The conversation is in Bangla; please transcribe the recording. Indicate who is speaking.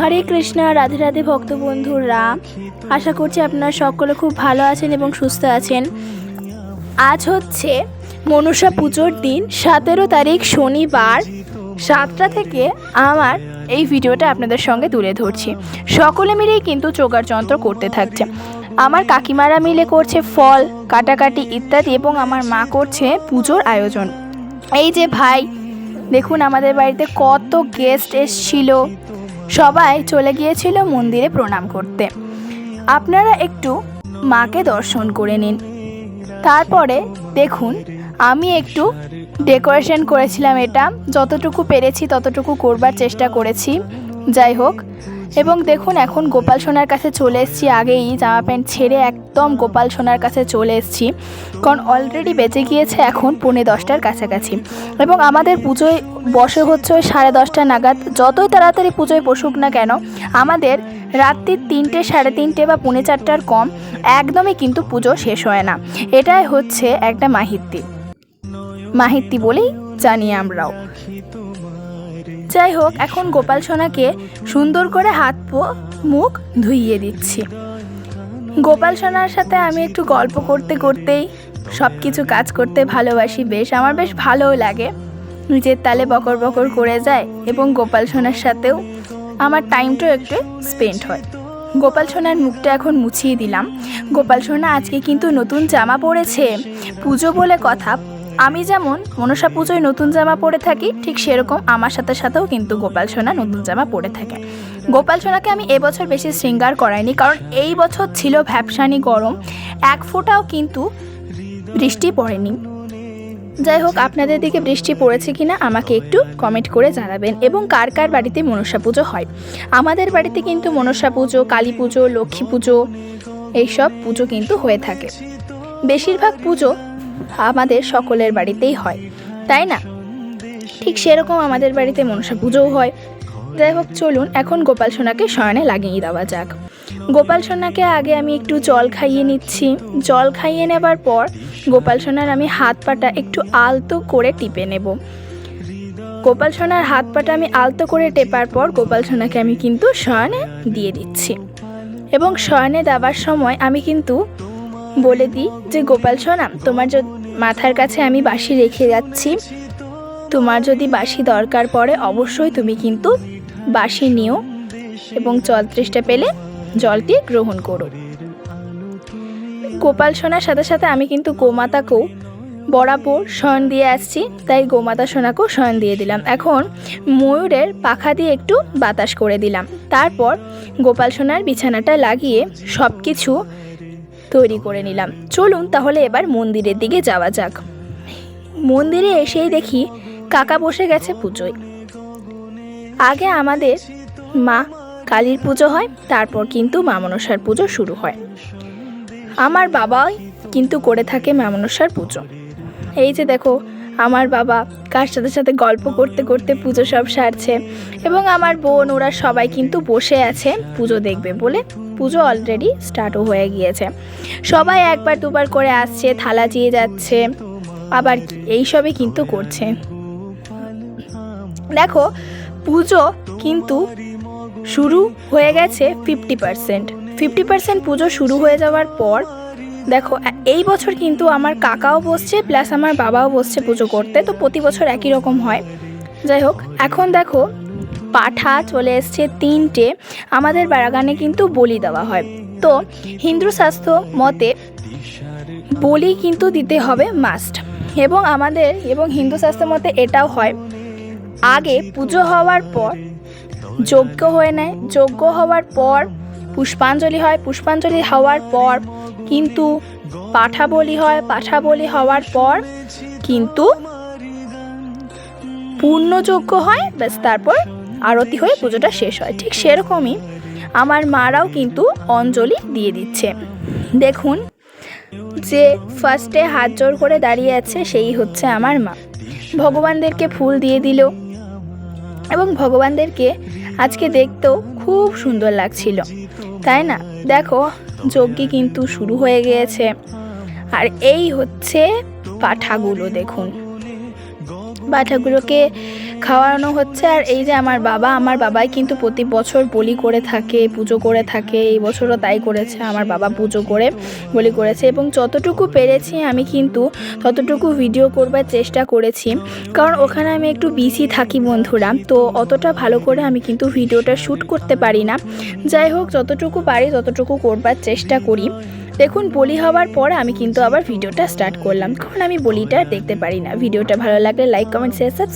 Speaker 1: হরে কৃষ্ণ, রাধে রাধে ভক্ত বন্ধুরা। আশা করছি আপনারা সকলে খুব ভালো আছেন এবং সুস্থ আছেন। আজ হচ্ছে মনসা পুজোর দিন, সতেরো তারিখ শনিবার। সাতটা থেকে আমার এই ভিডিওটা আপনাদের সঙ্গে তুলে ধরছি। সকলে মিলেই কিন্তু চোগার যন্ত্র করতে থাকছে। আমার কাকিমারা মিলে করছে ফল, কাটাকাটি ইত্যাদি এবং আমার মা করছে পুজোর আয়োজন। এই যে ভাই, দেখুন আমাদের বাড়িতে কত গেস্ট এসছিল। সবাই চলে গিয়েছিল মন্দিরে প্রণাম করতে। আপনারা একটু মাকে দর্শন করে নিন। তারপরে দেখুন, আমি একটু ডেকোরেশন করেছিলাম এটা। যতটুকু পেরেছি ততটুকু করবার চেষ্টা করেছি। যাই হোক এবং দেখুন, এখন গোপাল সোনার কাছে চলে এসেছি। আগেই জামা প্যান্ট ছেড়ে একদম গোপাল সোনার কাছে চলে এসেছি। কারণ অলরেডি বেঁচে গিয়েছে, এখন পৌনে দশটার কাছাকাছি। এবং আমাদের পুজোয় বসে হচ্ছে ওই সাড়ে দশটা নাগাদ। যতই তাড়াতাড়ি পুজোয় বসুক না কেন, আমাদের রাত্রির তিনটে, সাড়ে তিনটে বা পৌনে চারটার কম একদমই কিন্তু পুজো শেষ হয় না। এটাই হচ্ছে একটা মাহিত্তি। মাহিত্তি বলেই জানি আমরাও। যাই হোক এখন গোপাল সোনাকে সুন্দর করে হাত পো, মুখ ধুইয়ে দিচ্ছি। গোপাল সোনার সাথে আমি একটু গল্প করতে করতেই সব কিছু কাজ করতে ভালোবাসি বেশ। আমার বেশ ভালোও লাগে। নিজের তালে বকর বকর করে যায় এবং গোপাল সোনার সাথেও আমার টাইমটাও একটু স্পেন্ড হয়। গোপাল সোনার মুখটা এখন মুছিয়ে দিলাম। গোপাল সোনা আজকে কিন্তু নতুন জামা পরেছে। পুজো বলে কথা আমি যেমন মনসা পুজোয় নতুন জামা পরে থাকি, ঠিক সেরকম আমার সাথে সাথেও কিন্তু গোপাল সোনা নতুন জামা পরে থাকে। গোপাল সোনাকে আমি এবছর বেশি শৃঙ্গার করাইনি, কারণ এই বছর ছিল ভ্যাপসানি গরম, এক ফোঁটাও কিন্তু বৃষ্টি পড়েনি। যাই হোক, আপনাদের দিকে বৃষ্টি পড়েছে কিনা আমাকে একটু কমেন্ট করে জানাবেন, এবং কার কার বাড়িতে মনসা পুজো হয়। আমাদের বাড়িতে কিন্তু মনসা পুজো, কালী পুজো, লক্ষ্মী পুজো, এইসব পুজো কিন্তু হয়ে থাকে। বেশিরভাগ পুজো আমাদের সকলের বাড়িতেই হয়, তাই না? ঠিক সেরকম আমাদের বাড়িতে মনসা পুজোও হয়। যাই হোক, চলুন, এখন গোপাল সোনাকে শয়নে লাগিয়ে দেওয়া যাক। গোপাল সোনাকে আগে আমি একটু জল খাইয়ে নিচ্ছি। জল খাইয়ে নেবার পর গোপাল সোনার আমি হাত পাটা একটু আলতো করে টিপে নেব। গোপাল সোনার হাত পাটা আমি আলতো করে টেপার পর গোপাল সোনাকে আমি কিন্তু শয়নে দিয়ে দিচ্ছি। এবং শয়নে দেওয়ার সময় আমি কিন্তু বলে দিই যে, গোপাল সোনা তোমার মাথার কাছে আমি বাঁশি রেখে যাচ্ছি। তোমার যদি বাঁশি দরকার পড়ে, অবশ্যই তুমি কিন্তু বাঁশি নিও এবং জল তৃষ্টা পেলে জলটি গ্রহণ করো। গোপাল সোনার সাথে সাথে আমি কিন্তু গোমাতাকেও বরাবর শয়ন দিয়ে আসছি, তাই গোমাতা সোনাকেও শয়ন দিয়ে দিলাম। এখন ময়ূরের পাখা দিয়ে একটু বাতাস করে দিলাম। তারপর গোপাল সোনার বিছানাটা লাগিয়ে সব কিছু তৈরি করে নিলাম। চলুন তাহলে এবার মন্দিরের দিকে যাওয়া যাক। মন্দিরে এসেই দেখি কাকা বসে গেছে পুজোয়। আগে আমাদের মা কালীর পুজো হয়, তারপর কিন্তু মা মনসার পুজো শুরু হয়। আমার বাবাই কিন্তু করে থাকে মা মনসার পুজো। এই যে দেখো, আমার বাবা কার সাথে সাথে গল্প করতে করতে পুজো সব সারছে এবং আমার বোন, ওরা সবাই কিন্তু বসে আছে পুজো দেখবে বলে পুজো অলরেডি স্টার্টও হয়ে গিয়েছে। সবাই একবার দুবার করে আসছে, থালা চেয়ে যাচ্ছে, আবার এইসবই কিন্তু করছে। দেখো, পুজো কিন্তু শুরু হয়ে গেছে ফিফটি পার্সেন্ট ফিফটি পার্সেন্ট পুজো শুরু হয়ে যাওয়ার পর, দেখো এই বছর কিন্তু আমার কাকাও বসছে প্লাস আমার বাবাও বসছে পুজো করতে, তো প্রতি বছর একই রকম হয়। যাই হোক, এখন দেখো পাঠা চলে এসছে তিনটে। আমাদের বাগানে কিন্তু বলি দেওয়া হয়। তো হিন্দু স্বাস্থ্য মতে বলি কিন্তু দিতে হবে মাস্ট এবং আমাদের এবং হিন্দু শাস্ত্র মতে এটাও হয়। আগে পুজো হওয়ার পর, যজ্ঞ হয়ে নেয়। যজ্ঞ হওয়ার পর, পুষ্পাঞ্জলি হয়। পুষ্পাঞ্জলি হওয়ার পর কিন্তু পাঠা বলি হয়। পাঠা বলি হওয়ার পর কিন্তু পূর্ণযজ্ঞ হয়। ব্যাস, তারপর আরতি হয়ে পুজোটা শেষ হয়। ঠিক সেরকমই আমার মারাও কিন্তু অঞ্জলি দিয়ে দিচ্ছে। দেখুন যে ফার্স্টে হাত জোর করে দাঁড়িয়ে আছে, সেই হচ্ছে আমার মা। ভগবানদেরকে ফুল দিয়ে দিল এবং ভগবানদেরকে আজকে দেখতেও খুব সুন্দর লাগছিল। তাই না? দেখো, যজ্ঞি কিন্তু শুরু হয়ে গিয়েছে। আর এই হচ্ছে পাঠাগুলো, দেখুন। বাচ্চাগুলোকে খাওয়ানো হচ্ছে। আর এই যে আমার বাবা, আমার বাবাই কিন্তু প্রতি বছর বলি করে থাকে, পুজো করে থাকে। এই বছরও তাই করেছে, আমার বাবা পুজো করে বলি করেছে। এবং যতটুকু পেরেছি আমি কিন্তু ততটুকু ভিডিও করবার চেষ্টা করেছি। কারণ ওখানে আমি একটু বিজি থাকি বন্ধুরা, তো অতটা ভালো করে আমি কিন্তু ভিডিওটা শ্যুট করতে পারি না। যাই হোক, যতটুকু পারি ততটুকু করবার চেষ্টা করি। দেখুন, বলি হওয়ার পর আমি কিন্তু আবার ভিডিওটা স্টার্ট করলাম। কারণ আমি বলিটা দেখতে পারি না। ভিডিওটা ভালো লাগলে লাইক কমেন্ট শেয়ার সাবস্ক্রাইব